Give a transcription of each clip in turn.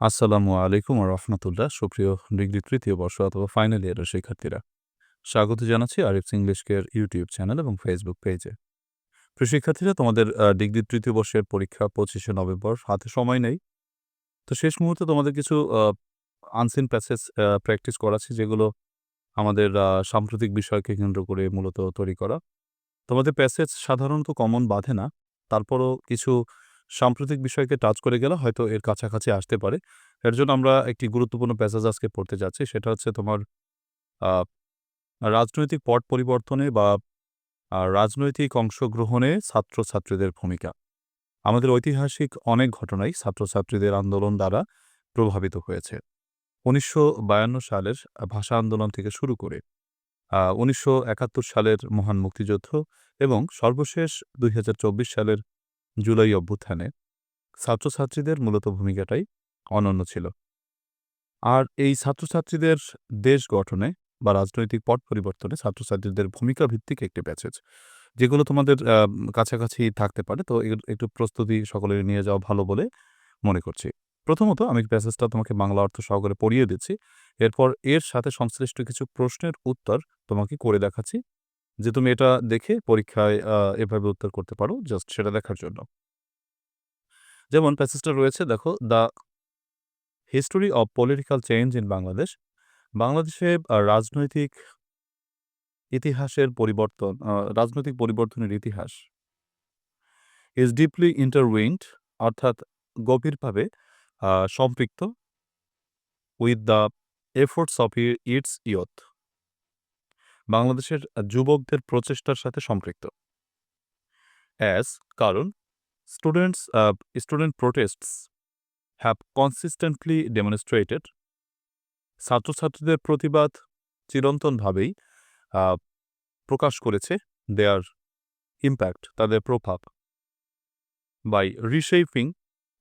আসসালামু আলাইকুম আর রহমতুল্লাহ। সুপ্রিয় ডিগ্রি তৃতীয় বর্ষ অথবা ফাইনাল ইয়ারের শিক্ষার্থীরা, স্বাগত জানাচ্ছি Arif English care YouTube channel এবং ফেসবুক পেজে। প্রিয় শিক্ষার্থীরা, তোমাদের ডিগ্রি তৃতীয় বর্ষের পরীক্ষা পঁচিশে নভেম্বর, হাতে সময় নেই। তো শেষ মুহূর্তে তোমাদের কিছু আনসিন প্যাসেজ প্র্যাকটিস করাচ্ছি যেগুলো আমাদের সাম্প্রতিক বিষয়কে কেন্দ্র করে মূলত তৈরি করা। তোমাদের প্যাসেজ সাধারণত কমন বাঁধে না। তারপরও কিছু সাম্প্রতিক বিষয়কে টাচ করে গেলে হয়তো এর কাছাকাছি আসতে পারে। এর জন্য আমরা একটি গুরুত্বপূর্ণ প্যাসেজ আজকে পড়তে যাচ্ছি, সেটা হচ্ছে তোমার রাজনৈতিক পট পরিবর্তনে বা রাজনৈতিক অংশগ্রহণে ছাত্রছাত্রীদের ভূমিকা। আমাদের ঐতিহাসিক অনেক ঘটনাই ছাত্রছাত্রীদের আন্দোলন দ্বারা প্রভাবিত হয়েছে। উনিশশো বায়ান্ন সালের ভাষা আন্দোলন থেকে শুরু করে উনিশশো একাত্তর সালের মহান মুক্তিযুদ্ধ এবং সর্বশেষ দুই হাজার চব্বিশ সালের জুলাই অভ্যুত্থানে ছাত্রছাত্রীদের মূলত ভূমিকাটাই অনন্য ছিল। আর এই ছাত্রছাত্রীদের দেশ গঠনে বা রাজনৈতিক পট পরিবর্তনে ছাত্রছাত্রীদের ভূমিকা ভিত্তিক একটি প্যাসেজ যেগুলো তোমাদের কাছাকাছি থাকতে পারে, তো একটু প্রস্তুতি সকলের নিয়ে যাওয়া ভালো বলে মনে করছি। প্রথমত আমি প্যাসেজটা তোমাকে বাংলা অর্থ সহকারে পড়িয়ে দিচ্ছি। এরপর এর সাথে সংশ্লিষ্ট কিছু প্রশ্নের উত্তর তোমাকে করে দেখাচ্ছি। যে তুমি এটা দেখে পরীক্ষায় এভাবে উত্তর করতে পারো জাস্ট সেটা দেখার জন্য। যেমন প্যাসেজটা রয়েছে, দেখো, the history of political change in Bangladesh বাংলাদেশে রাজনৈতিক ইতিহাসের পরিবর্তন রাজনৈতিক পরিবর্তনের ইতিহাস ইজ ডিপলি ইন্টারউইন্ড অর্থাৎ গভীরভাবে সম্পৃক্ত with the efforts of its youth বাংলাদেশের যুবকদের প্রচেষ্টার সাথে সম্পৃক্ত। অ্যাজ কারণ students student protests have consistently demonstrated ছাত্রছাত্রীদের প্রতিবাদ চিরন্তনভাবেই প্রকাশ করেছে দেয়ার ইম্প্যাক্ট তাদের প্রভাব। বাই রিশেপিং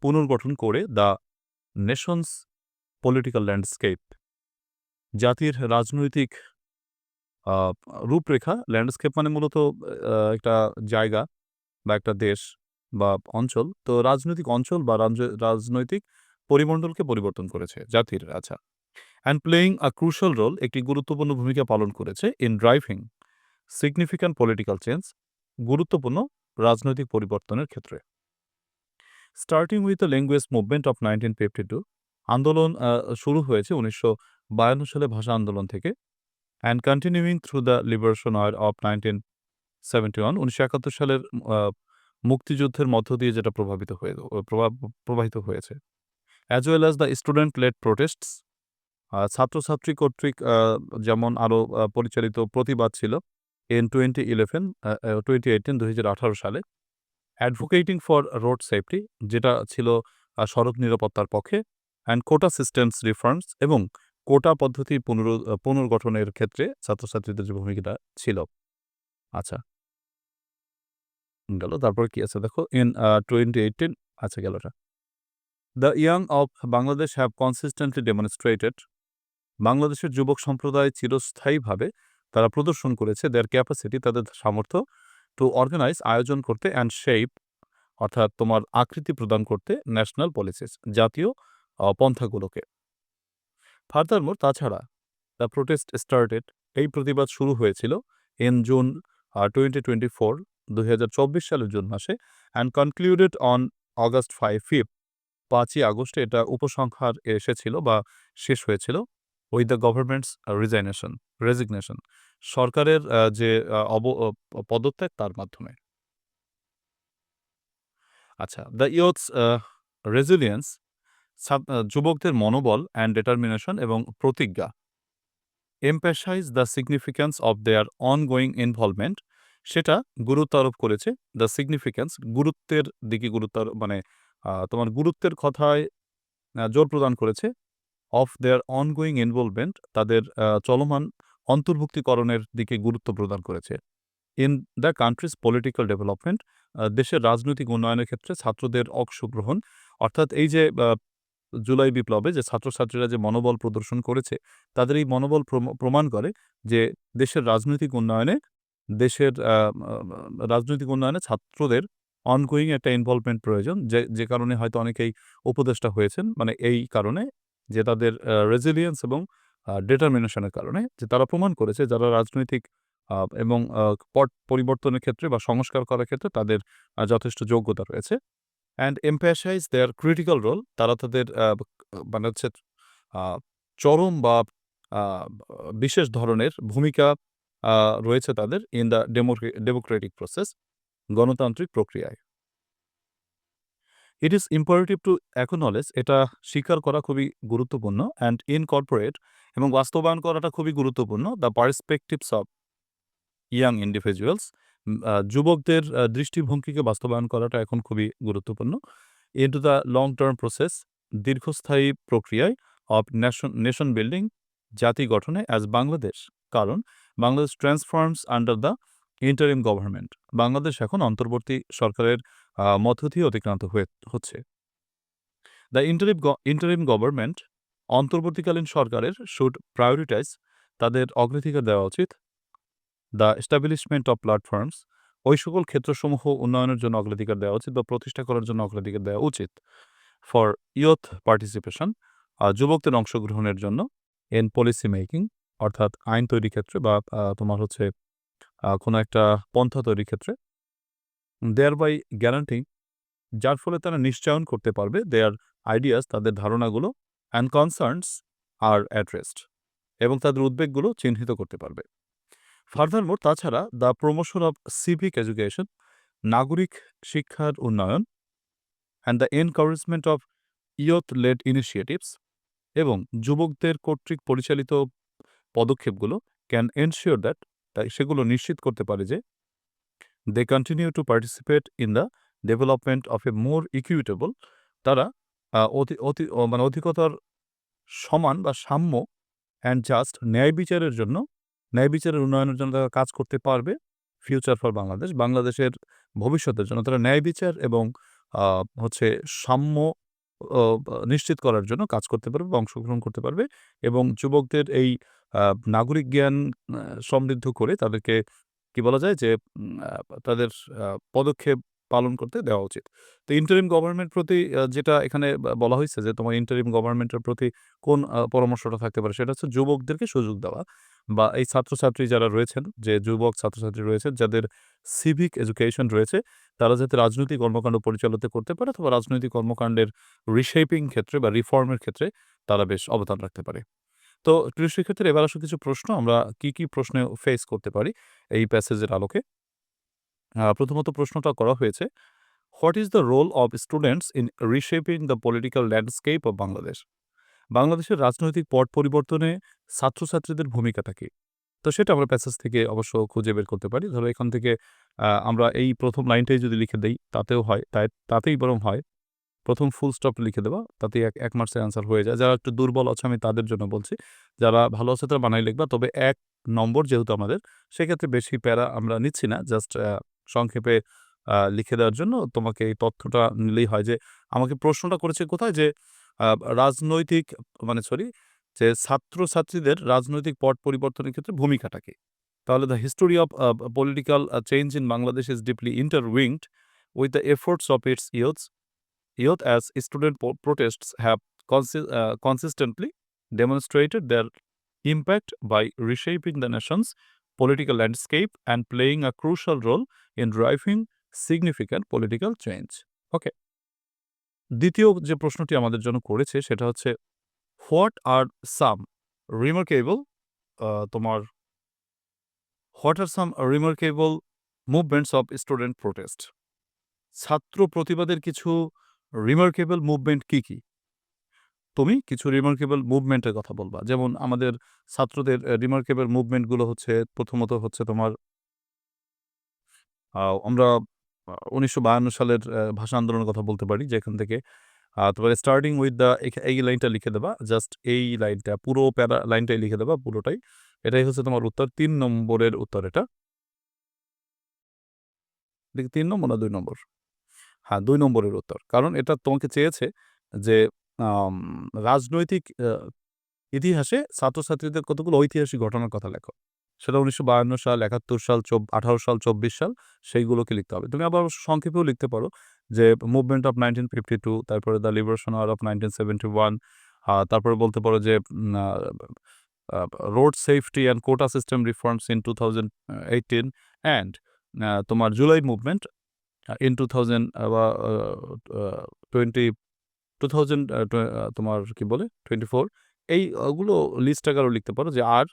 পুনর্গঠন করে দ্য নেশনস পলিটিক্যাল ল্যান্ডস্কেপ জাতির রাজনৈতিক রূপরেখা ল্যান্ডস্কেপ মানে মূলত একটা জায়গা বা একটা দেশ বা অঞ্চল। তো রাজনৈতিক অঞ্চল বা রাজনৈতিক পরিমণ্ডলকে পরিবর্তন করেছে জাতির আচ্ছা and playing a crucial role একটি গুরুত্বপূর্ণ ভূমিকা পালন করেছে in driving significant political change গুরুত্বপূর্ণ রাজনৈতিক পরিবর্তনের ক্ষেত্রে। Starting with the language movement of nineteen fifty two আন্দোলন শুরু হয়েছে উনিশশো বায়ান্ন সালে ভাষা আন্দোলন থেকে। And continuing through the liberation war of nineteen seventy one উনিশশো একাত্তর সালের মুক্তিযুদ্ধের মধ্য দিয়ে যেটা প্রভাবিত হয়ে প্রবাহিত হয়েছে। As well as the student led protests ছাত্রছাত্রী কর্তৃক যেমন আরও পরিচালিত প্রতিবাদ ছিল in twenty eleven twenty eighteen দু হাজার আঠারো সালে। অ্যাডভোকেটিং ফর রোড সেফটি যেটা ছিল সড়ক নিরাপত্তার পক্ষে। অ্যান্ড কোটা সিস্টেমস রিফর্মস এবং কোটা পদ্ধতি পুনর পুনর্গঠনের ক্ষেত্রে ছাত্রছাত্রীদের যে ভূমিকাটা ছিল। আচ্ছা। গেল, তারপর কি আছে? দেখো ইন টোয়েন্টি এইটিন আচ্ছা গেলটা। The young of Bangladesh have consistently demonstrated বাংলাদেশের যুবক সম্প্রদায় চিরস্থায়ীভাবে তারা প্রদর্শন করেছে। দেয়ার ক্যাপাসিটি তাদের সামর্থ্য টু অর্গানাইজ আয়োজন করতে অ্যান্ড শেপ অর্থাৎ তোমার আকৃতি প্রদান করতে ন্যাশনাল পলিসিস জাতীয় পন্থাগুলোকে। ফার্দারমোর তাছাড়া দ্য প্রোটেস্ট স্টার্টেড। এই প্রতিবাদ শুরু হয়েছিল in June twenty twenty four দুই সালের জুন মাসে and concluded on August five fifth পাঁচই আগস্টে এটা উপসংহার এসেছিল বা শেষ হয়েছিল with the government's resignation resignation সরকারের যে অব পদত্যাগ তার মাধ্যমে। আচ্ছা দ্য ইয়থস রেজিলিয়েন্স যুবকদের মনোবল অ্যান্ড ডিটারমিনেশন এবং প্রতিজ্ঞা। Emphasize the significance of their ongoing involvement সেটা গুরুত্ব আরোপ করেছে। দ্য সিগনিফিক্যান্স গুরুত্বের দিকে গুরুত্ব মানে তোমার গুরুত্বের কথায় জোর প্রদান করেছে। অফ দেয়ার অনগোয়িং ইনভলভমেন্ট তাদের চলমান অন্তর্ভুক্তিকরণের দিকে গুরুত্ব প্রদান করেছে। In the country's political development দেশের রাজনৈতিক উন্নয়নের ক্ষেত্রে ছাত্রদের অংশগ্রহণ, অর্থাৎ এই যে জুলাই বিপ্লবে যে ছাত্রছাত্রীরা যে মনোবল প্রদর্শন করেছে, তাদের এই মনোবল প্রমাণ করে যে দেশের রাজনৈতিক উন্নয়নে, দেশের রাজনৈতিক উন্নয়নে ছাত্রদের অনগোয়িং একটা ইনভলভমেন্ট প্রয়োজন যে যে কারণে হয়তো অনেকেই উপদেষ্টা হয়েছেন মানে এই কারণে যে তাদের রেজিলিয়েন্স এবং ডিটারমিনেশনের কারণে যে তারা প্রমাণ করেছে যারা রাজনৈতিক এবং পট, পরিবর্তনের ক্ষেত্রে বা সংস্কার করার ক্ষেত্রে তাদের যথেষ্ট যোগ্যতা রয়েছে। And emphasize their critical role তারা তাদের মানে হচ্ছে চরম বা বিশেষ ধরনের ভূমিকা রয়েছে তাদের ইন দ্য ডেমোক্রেটিক প্রসেস গণতান্ত্রিক প্রক্রিয়ায়। It is imperative to acknowledge এটা স্বীকার করা খুবই গুরুত্বপূর্ণ অ্যান্ড ইনকর্পোরেট এবং বাস্তবায়ন করাটা খুবই গুরুত্বপূর্ণ the perspectives of young individuals যুবকদের দৃষ্টিভঙ্গিকে বাস্তবায়ন করাটা এখন খুবই গুরুত্বপূর্ণ। Into the long term process দীর্ঘস্থায়ী প্রক্রিয়ায় অফ নেশন নেশন বিল্ডিং জাতি গঠনে অ্যাজ বাংলাদেশ। কারণ Bangladesh transforms under the interim government. Bangladesh এখন অন্তর্বর্তী সরকারের মধ্য দিয়ে অতিক্রান্ত হয়ে, হচ্ছে। দ্য ইন্টারিম ইন্টারিম গভর্নমেন্ট অন্তর্বর্তীকালীন সরকারের শুড প্রায়োরিটাইজ তাদের অগ্রাধিকার দেওয়া উচিত দ্য এস্টাবলিশমেন্ট অফ প্ল্যাটফর্মস, ওই সকল ক্ষেত্রসমূহ উন্নয়নের জন্য অগ্রাধিকার দেওয়া উচিত বা প্রতিষ্ঠা করার জন্য অগ্রাধিকার দেওয়া উচিত। ফর ইয়ুথ পার্টিসিপেশন যুবকদের অংশগ্রহণের জন্য ইন পলিসি মেকিং, অর্থাৎ আইন তৈরির ক্ষেত্রে বা তোমার হচ্ছে কোনো একটা পন্থা তৈরির ক্ষেত্রে। দেয়ার বাই গ্যারান্টিং যার ফলে তারা নিশ্চয়ন করতে পারবে দেয়ার আইডিয়াস তাদের ধারণাগুলো অ্যান্ড কনসার্নস আর অ্যাড্রেসড এবং তাদের উদ্বেগগুলো চিহ্নিত করতে পারবে। ফার্দারমোর তাছাড়া the promotion of civic education, নাগরিক শিক্ষার উন্নয়ন and the encouragement of youth led initiatives এবং যুবকদের কর্তৃক পরিচালিত পদক্ষেপগুলো ক্যান এনশিওর দ্যাট তাই সেগুলো নিশ্চিত করতে পারে যে they continue to participate in the development of a more equitable তারা অতি অতি মানে অধিকতর সমান বা সাম্য অ্যান্ড জাস্ট ন্যায় বিচারের জন্য ন্যায় বিচারের উন্নয়নের জন্য তারা কাজ করতে পারবে ফিউচার ফর বাংলাদেশ। বাংলাদেশের ভবিষ্যতের জন্য তারা ন্যায় বিচার এবং হচ্ছে সাম্য নিশ্চিত করার জন্য কাজ করতে পারবে বা অংশগ্রহণ করতে পারবে এবং যুবকদের এই নাগরিক জ্ঞান সমৃদ্ধ করে তাদেরকে কি বলা যায় যে তাদের পদক্ষেপ পালন করতে দেওয়া উচিত। তো ইন্টারিম গভর্নমেন্ট প্রতি যেটা এখানে বলা হয়েছে যে তোমার ইন্টারিম গভর্নমেন্টের প্রতি কোন পরামর্শটা থাকতে পারে সেটা হচ্ছে যুবকদেরকে সুযোগ দেওয়া বা এই ছাত্রছাত্রী যারা রয়েছেন যে যুবক ছাত্রছাত্রী রয়েছেন যাদের সিভিক এডুকেশন রয়েছে তারা যাতে রাজনৈতিক কর্মকাণ্ড পরিচালিত করতে পারে অথবা রাজনৈতিক কর্মকাণ্ডের রিশেপিং ক্ষেত্রে বা রিফর্মের ক্ষেত্রে তারা বেশ অবদান রাখতে পারে। তো প্রিয় শিক্ষার্থীরা এবার আসো কিছু প্রশ্ন আমরা কি, কি প্রশ্নে ফেস করতে পারি এই প্যাসেজের আলোকে? প্রথমত প্রশ্নটা করা হয়েছে, what is the role of students in reshaping the political landscape of Bangladesh? বাংলাদেশের রাজনৈতিক পট পরিবর্তনে ছাত্রছাত্রীদের ভূমিকাটা কি? তো সেটা আমরা প্যাসেজ থেকে অবশ্য খুঁজে বের করতে পারি। ধরো এখান থেকে আমরা এই প্রথম লাইনটাই যদি লিখে দেই তাতেও হয়, তাই তাতেই বরং হয়। প্রথম ফুল স্টপ লিখে দেওয়া তাতেই ১ ১ মার্কসের অ্যান্সার হয়ে যায়। যারা একটু দুর্বল আছে আমি তাদের জন্য বলছি। যারা ভালো আছে তারা বানাই লিখবা। তবে এক নম্বর যেহেতু আমাদের সেক্ষেত্রে বেশি প্যারা আমরা নিচ্ছি না। জাস্ট সংক্ষেপে লিখে দেওয়ার জন্য তোমাকে এই তথ্যটা নিলেই হয় যে আমাকে প্রশ্নটা করেছে কোথায় যে রাজনৈতিক মানে সরি, যে ছাত্র ছাত্রীদের রাজনৈতিক পট পরিবর্তনের ক্ষেত্রে ভূমিকাটাকে তাহলে the history of political change in Bangladesh is deeply intertwined with the efforts of its youth youth as student protest have consistently demonstrated their impact by reshaping the nation's political landscape and playing a crucial role in driving significant political change okay দ্বিতীয় যে প্রশ্নটি আমাদের জন্য করেছে সেটা হচ্ছে what are some remarkable তোমার what are some remarkable movements of student protest? ছাত্র প্রতিবাদের কিছু রিমার্কেবল মুভমেন্ট কি, কি? তুমি কিছু রিমার্কেবল মুভমেন্টের কথা বলবা। যেমন আমাদের ছাত্রদের রিমার্কেবল মুভমেন্টগুলো হচ্ছে প্রথমত হচ্ছে তোমার আমরা ১৯৫২ সালের ভাষা আন্দোলনের কথা বলতে পারি যেখান থেকে তারপরে স্টার্টিং উইথ দ্য এই লাইনটা লিখে দেবা। জাস্ট এই লাইনটা পুরো প্যারা লাইনটাই লিখে দেবা পুরোটাই। এটাই হচ্ছে তোমার উত্তর তিন নম্বরের উত্তর এটা। ৩ নম্বর না দুই নম্বর? হ্যাঁ, দুই নম্বরের উত্তর। কারণ এটা তোমাকে চেয়েছে যে রাজনৈতিক ইতিহাসে ছাত্রছাত্রীদের কতগুলো ঐতিহাসিক ঘটনার কথা লেখো। সেটা উনিশশো বায়ান্ন সাল, একাত্তর সাল আঠারো সাল, চব্বিশ সাল, সেইগুলোকে লিখতে হবে। তুমি আবার সংক্ষেপেও লিখতে পারো যে movement of nineteen fifty two তারপরে the liberation war of nineteen seventy one তারপরে বলতে পারো যে road safety and quota system reforms in two thousand eighteen and তোমার July movement in two thousand বা টোয়েন্টি টু থাউজেন্ড তোমার কি বলে টোয়েন্টি ফোর এই ওগুলো লিস্ট আকারও লিখতে পারো যে আর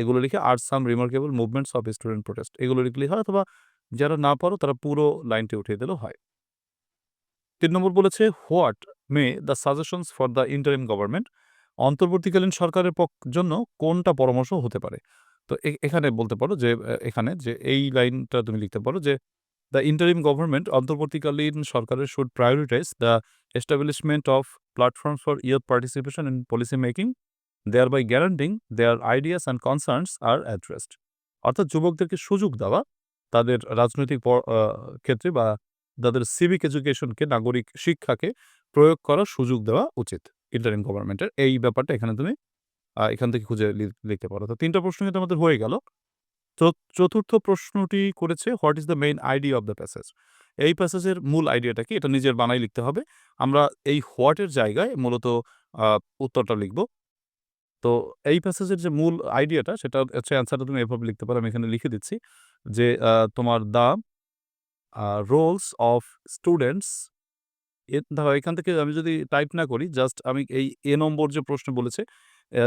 এগুলো লিখে are some remarkable movements of student protest. এগুলো লিখলেই হয় অথবা যারা না পারো তারা পুরো লাইনটি উঠিয়ে দিলেও হয়। তিন নম্বর বলেছে, what may the suggestions for the interim government? অন্তর্বর্তীকালীন সরকারের জন্য কোনটা পরামর্শ হতে পারে? তো এখানে বলতে পারো যে এখানে যে এই লাইনটা তুমি লিখতে পারো যে, দ্য ইন্টারিম গভর্নমেন্ট অন্তর্বর্তীকালীন সরকারের should prioritize the establishment of platforms for year participation in policy making thereby guaranteeing their ideas and concerns are addressed অর্থাৎ যুবকদেরকে সুযোগ দেওয়া তাদের রাজনৈতিক ক্ষেত্রে বা তাদের সিভিক এডুকেশনকে নাগরিক শিক্ষাকে প্রয়োগ করার সুযোগ দেওয়া উচিত ইন্টারিম গভর্নমেন্টের এই ব্যাপারটা এখানে তুমি এখান থেকে খুঁজে লিখতে পারো। তো তিনটা প্রশ্ন কিন্তু আমাদের হয়ে গেল। চতুর্থ প্রশ্নটি করেছে what is the main idea of the passage এই প্যাসেজের মূল আইডিয়াটা কি? এটা নিজের বানাই লিখতে হবে। আমরা এই হোয়াটের জায়গায় মূলত উত্তরটা লিখব। তো এই প্যাসেজের যে মূল আইডিয়াটা সেটা হচ্ছে অ্যান্সারটা তুমি এভাবে লিখতে পারো, আমি এখানে লিখে দিচ্ছি যে তোমার দ্য রোলস অফ স্টুডেন্টস ধরো এখান থেকে আমি যদি টাইপ না করি জাস্ট আমি এই এ নম্বর যে প্রশ্ন বলেছে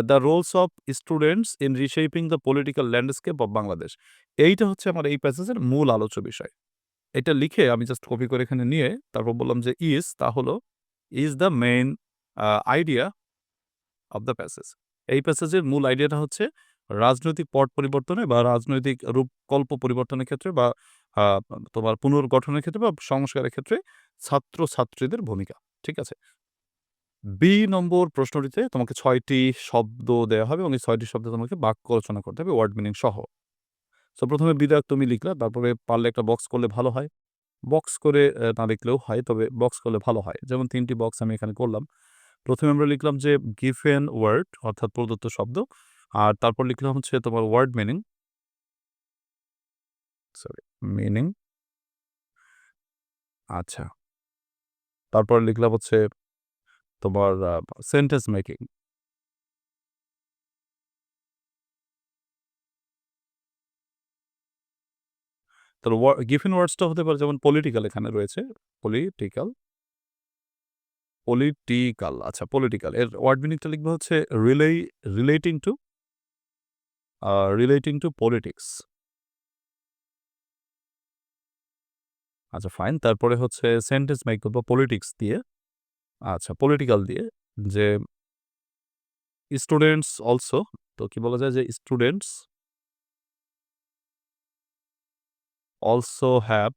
the roles of students in reshaping the political landscape of Bangladesh এইটা হচ্ছে আমার এই প্যাসেজের মূল আলোচ্য বিষয়। এটা লিখে আমি জাস্ট কপি করে এখানে নিয়ে তারপর বললাম যে ইজ তা হলো is the main idea of the passage এই প্যাসেজের মূল আইডিয়াটা হচ্ছে রাজনৈতিক পট পরিবর্তনে বা রাজনৈতিক রূপকল্প পরিবর্তনের ক্ষেত্রে বা তোমার পুনর্গঠনের ক্ষেত্রে বা সংস্কারের ক্ষেত্রে ছাত্র ছাত্রীদের ভূমিকা, ঠিক আছে? বি নম্বর প্রশ্নটিতে তোমাকে ছয়টি শব্দ দেওয়া হবে এবং এই ছয়টি শব্দ তোমাকে বাক্য রচনা করতে হবে ওয়ার্ড মিনিং সহ। তো প্রথমে বিধায়ক তুমি লিখলা, তারপরে পারলে একটা বক্স করলে ভালো হয়। বক্স করে না লিখলেও হয়, তবে বক্স করলে ভালো হয়। যেমন তিনটি বক্স আমি এখানে করলাম। প্রথমে আমরা লিখলাম যে গিফেন ওয়ার্ড অর্থাৎ প্রদত্ত শব্দ। আর তারপর লিখলাম হচ্ছে তোমার ওয়ার্ড মিনিং সরি মিনিং আচ্ছা। তারপর লিখলাম হচ্ছে তোমার সেন্টেন্স মেকিং তাহলে গিফেন ওয়ার্ডসটা হতে পারে যেমন পলিটিক্যাল এখানে রয়েছে পলিটিক্যাল পলিটিক্যাল আচ্ছা পলিটিক্যাল এর ওয়ার্ড মিনিংটা লিখব হচ্ছে rela relating to relating to politics আচ্ছা ফাইন তারপরে হচ্ছে সেন্টেন্স মেক করব পলিটিক্স দিয়ে আচ্ছা পলিটিক্যাল দিয়ে, যে স্টুডেন্টস অলসো তো কি বলা যায় যে students also have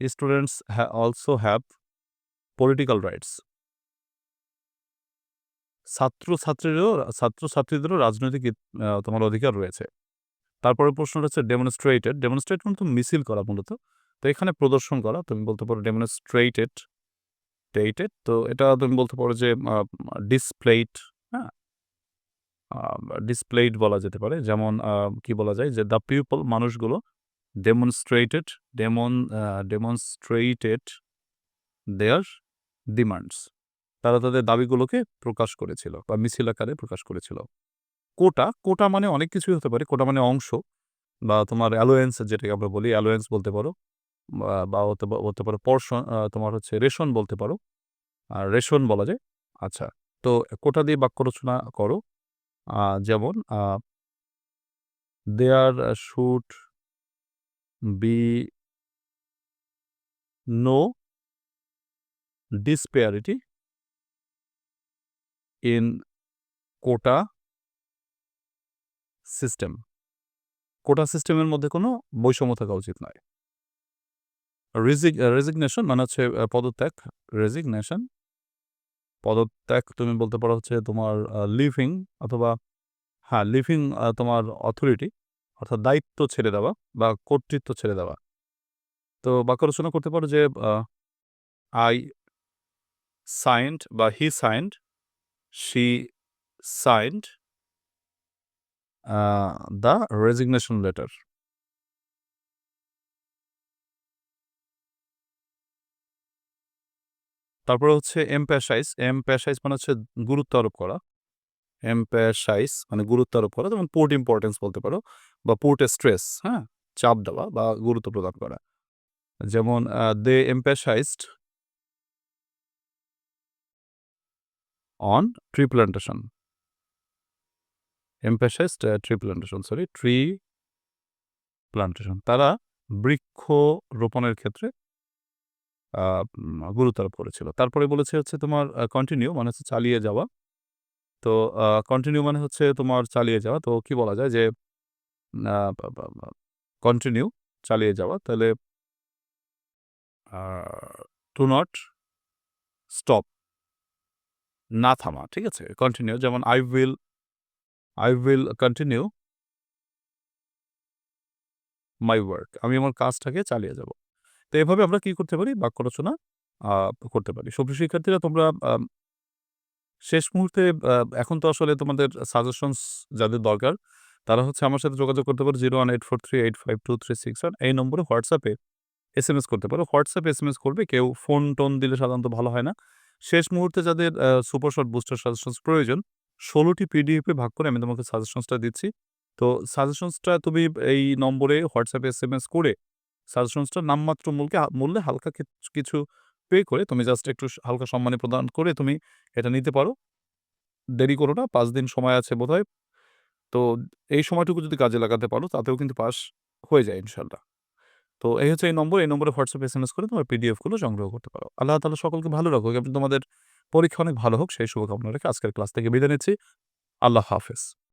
students also have political rights ছাত্র ছাত্রীদেরও ছাত্র রাজনৈতিক তোমার অধিকার রয়েছে। তারপরে প্রশ্নটা হচ্ছে ডেমনস্ট্রেটেড ডেমনস্ট্রেট মানে তো মিছিল করা মূলত। তো এখানে প্রদর্শন করা, তুমি বলতে পারো ডেমনস্ট্রেটেড ডেটেড তো এটা তুমি বলতে পারো যে ডিসপ্লেড হ্যাঁ? ডিসপ্লেড বলা যেতে পারে। যেমন কি বলা যায়? যে দ্য পিপল মানুষগুলো demonstrated demon demonstrated their demands তারা তাদের দাবিগুলোকে প্রকাশ করেছিল বা মিছিল আকারে প্রকাশ করেছিল। কোটা কোটা মানে অনেক কিছুই হতে পারে। কোটা মানে অংশ বা তোমার অ্যালোয়েন্স যেটাকে আমরা বলি অ্যালোয়েন্স বলতে পারো বা- বা হতে পা- হতে পারে পর্শন তোমার হচ্ছে রেশন বলতে পারো। আর রেশন বলা যায়। আচ্ছা তো কোটা দিয়ে বাক্য রচনা করো যেমন there should be no disparity in quota system quota সিস্টেমের মধ্যে কোনো বৈষম্য থাকা উচিত নয়। রিজিগ রেজিগনেশন মানে হচ্ছে পদত্যাগ। রেজিগনেশন পদত্যাগ তুমি বলতে পারো হচ্ছে তোমার লিভিং অথবা হ্যাঁ লিভিং তোমার অথরিটি অর্থাৎ দায়িত্ব ছেড়ে দেওয়া বা কর্তৃত্ব ছেড়ে দেওয়া তো বাক্য রচনা করতে পারো যে আই সাইন্ড বা he signed she signed the resignation letter. তারপরে হচ্ছে এমপ্যাসাইজ, এমপ্যাসাইজ মানে হচ্ছে গুরুত্ব আরোপ করা। এমপ্যাসাইজ মানে গুরুত্ব আরোপ করা যেমন পুট ইম্পোর্টেন্স বলতে পারো বা এ স্ট্রেস, হ্যাঁ? চাপ দেওয়া বা গুরুত্ব প্রদান করা। যেমন they emphasized on tree plantation. Emphasized a tree plantation, sorry tree plantation. তারা বৃক্ষ রোপণের ক্ষেত্রে গুরুত্ব আরোপ করেছিল। তারপরে বলেছে হচ্ছে তোমার কন্টিনিউ মানে হচ্ছে চালিয়ে যাওয়া। তো কন্টিনিউ মানে হচ্ছে তোমার চালিয়ে যাওয়া। তো কি বলা যায় যে কন্টিনিউ চালিয়ে যাওয়া। তাহলে টু নট স্টপ না থামা। ঠিক আছে? কন্টিনিউ যেমন I will I will continue my work আমি আমার কাজটাকে চালিয়ে যাব। তো এভাবে আমরা কি করতে পারি? বাক্য রচনা করতে পারি। সুপ্রিয় শিক্ষার্থীরা তোমরা শেষ মুহূর্তে এখন তো আসলে তোমাদের সাজেশনস যাদের দরকার, তারা হচ্ছে আমার সাথে যোগাযোগ করতে পারো 01843852361 এই নম্বরে হোয়াটসঅ্যাপে এস এম এস করতে পারো। হোয়াটসঅ্যাপে এস করবে। কেউ ফোন-টোন দিলে সাধারণত ভালো হয় না। শেষ মুহূর্তে যাদের, a super short booster suggestions প্রয়োজন, ষোলোটি পিডিএফে ভাগ করে আমি তোমাকে সাজেশনসটা দিচ্ছি। তো সাজেশনসটা তুমি এই নম্বরে হোয়াটসঅ্যাপে এস এম এস করে সাজেশনসটা নামমাত্র মূলকে, মূল্যে হালকা কিছু পে করে তুমি জাস্ট একটু হালকা সম্মানী প্রদান করে তুমি এটা নিতে পারো। দেরি করো না। পাঁচ দিন সময় আছে বোধহয়। তো এই সময়টুকু যদি কাজে লাগাতে পারো, তাতেও কিন্তু পাস হয়ে যায় ইনশাল্লাহ তো এই হচ্ছে এই নম্বর। এই নম্বরে হোয়াটসঅ্যাপে এসএমএস করে তোমার পিডিএফগুলো সংগ্রহ করতে পারো। আল্লাহ তাআলা সকলকে ভালো রাখুক এবং তোমাদের পরীক্ষা অনেক ভালো হোক, সেই শুভকামনা রেখে আজকের ক্লাস থেকে বিদায় নিচ্ছি। আল্লাহ হাফেজ।